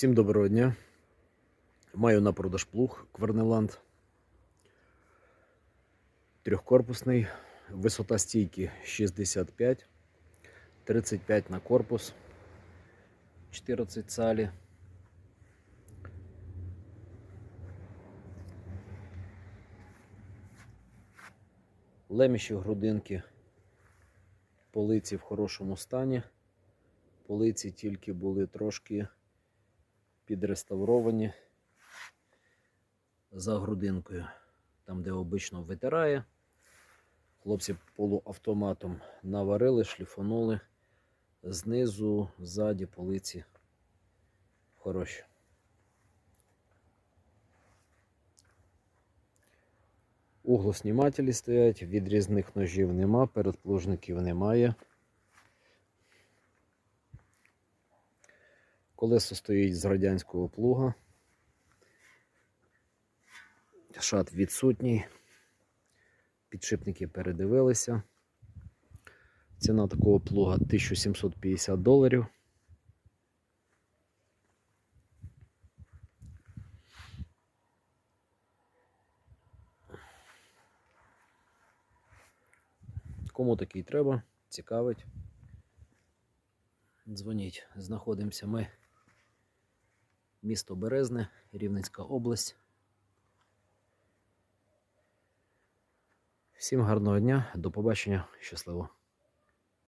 Всім доброго дня. Маю на продаж плуг Квернеланд. Трьохкорпусний. Висота стійки 65, 35 на корпус, 14 цалі. Леміші грудинки. Полиці в хорошому стані. Полиці тільки були трошки підреставровані за грудинкою. Там, де обично витирає. Хлопці полуавтоматом наварили, шліфанули. Знизу, ззаді полиці хороші. Углоснімателі стоять, відрізних ножів нема, передплужників немає. Колесо стоїть з радянського плуга. Шат відсутній. Підшипники передивилися. Ціна такого плуга 1750 доларів. Кому такий треба, цікавить. Дзвоніть. Знаходимося ми. Місто Березне, Рівненська область. Всім гарного дня, до побачення, щасливо.